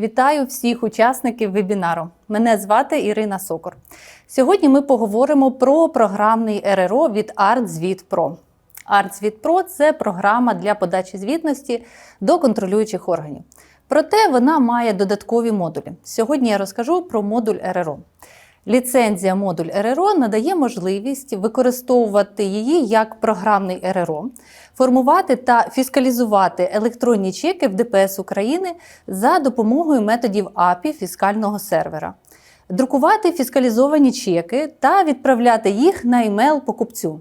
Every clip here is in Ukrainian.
Вітаю всіх учасників вебінару. Мене звати Ірина Сокор. Сьогодні ми поговоримо про програмний РРО від ArtZvit Pro. Це програма для подачі звітності до контролюючих органів. Проте вона має додаткові модулі. Сьогодні я розкажу про модуль РРО. Ліцензія модуль РРО надає можливість використовувати її як програмний РРО, формувати та фіскалізувати електронні чеки в ДПС України за допомогою методів API фіскального сервера, друкувати фіскалізовані чеки та відправляти їх на емейл покупцю.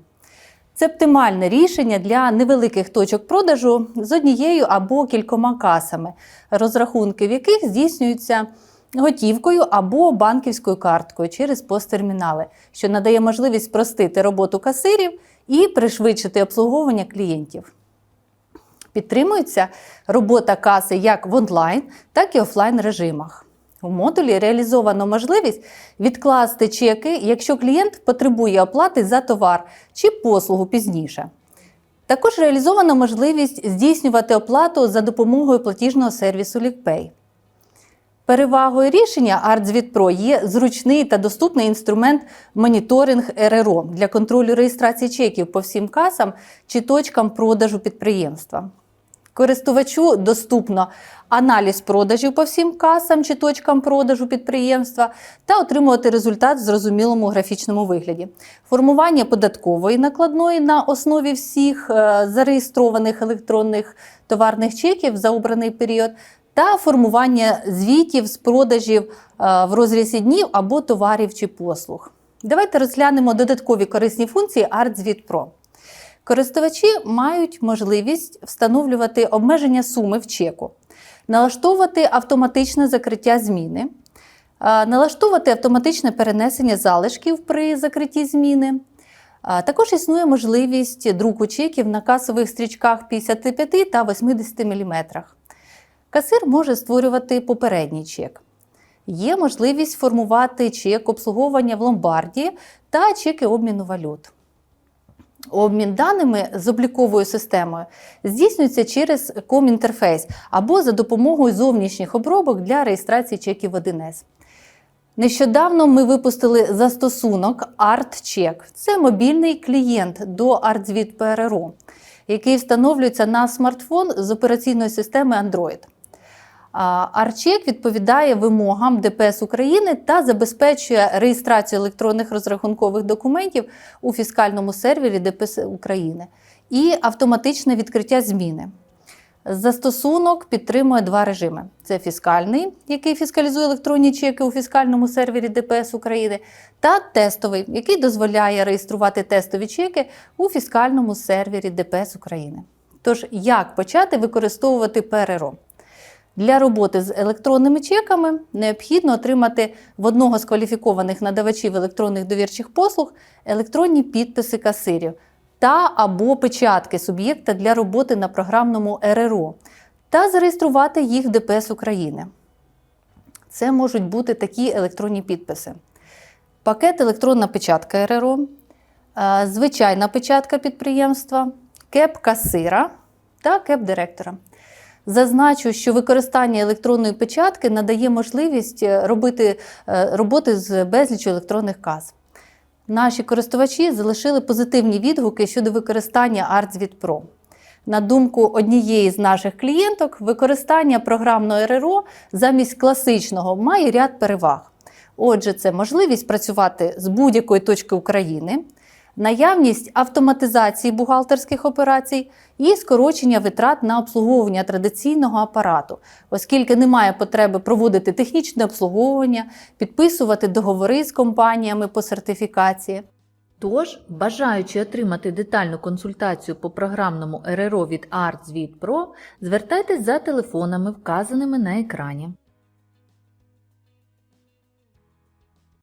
Це оптимальне рішення для невеликих точок продажу з однією або кількома касами, розрахунки в яких здійснюються готівкою або банківською карткою через посттермінали, що надає можливість спростити роботу касирів і пришвидшити обслуговування клієнтів. Підтримується робота каси як в онлайн, так і офлайн режимах. У модулі реалізовано можливість відкласти чеки, якщо клієнт потребує оплати за товар чи послугу пізніше. Також реалізовано можливість здійснювати оплату за допомогою платіжного сервісу LickPay. Перевагою рішення ArtZvitPro є зручний та доступний інструмент моніторинг РРО для контролю реєстрації чеків по всім касам чи точкам продажу підприємства. Користувачу доступно аналіз продажів по всім касам чи точкам продажу підприємства та отримувати результат в зрозумілому графічному вигляді. Формування податкової накладної на основі всіх е, зареєстрованих електронних товарних чеків за обраний період та формування звітів з продажів е, в розрізі днів або товарів чи послуг. Давайте розглянемо додаткові корисні функції ArtZvit Pro. Користувачі мають можливість встановлювати обмеження суми в чеку, налаштовувати автоматичне закриття зміни, е, налаштовувати автоматичне перенесення залишків при закритті зміни. Е, Також існує можливість друку чеків на касових стрічках 55 та 80 мм. Касир може створювати попередній чек. Є можливість формувати чек обслуговування в ломбарді та чеки обміну валют. Обмін даними з обліковою системою здійснюється через комінтерфейс або за допомогою зовнішніх обробок для реєстрації чеків 1С. Нещодавно ми випустили застосунок ArtCheck. Це мобільний клієнт до ArtZvit PRO, який встановлюється на смартфон з операційної системи Android. ArtCheck відповідає вимогам ДПС України та забезпечує реєстрацію електронних розрахункових документів у фіскальному сервері ДПС України і автоматичне відкриття зміни. Застосунок підтримує два режими: це фіскальний, який фіскалізує електронні чеки у фіскальному сервері ДПС України, та тестовий, який дозволяє реєструвати тестові чеки у фіскальному сервері ДПС України. Тож, як почати використовувати ПРРО? Для роботи з електронними чеками необхідно отримати в одного з кваліфікованих надавачів електронних довірчих послуг електронні підписи касирів та або печатки суб'єкта для роботи на програмному РРО та зареєструвати їх в ДПС України. Це можуть бути такі електронні підписи: пакет електронна печатка РРО, е, звичайна печатка підприємства, кеп касира та кеп директора. Зазначу, що використання електронної печатки надає можливість е, робити е, роботи з безлічю електронних каз. Наші користувачі залишили позитивні відгуки щодо використання ArtZvit Pro. На думку однієї з наших клієнток, використання програмного РРО замість класичного має ряд переваг. Отже, це можливість працювати з будь-якої точки України, наявність автоматизації бухгалтерських операцій і скорочення витрат на обслуговування традиційного апарату, оскільки немає потреби проводити технічне обслуговування, підписувати договори з компаніями по сертифікації. Тож, бажаючи отримати детальну консультацію по програмному РРО від ArtZvit звертайтесь за телефонами, вказаними на екрані.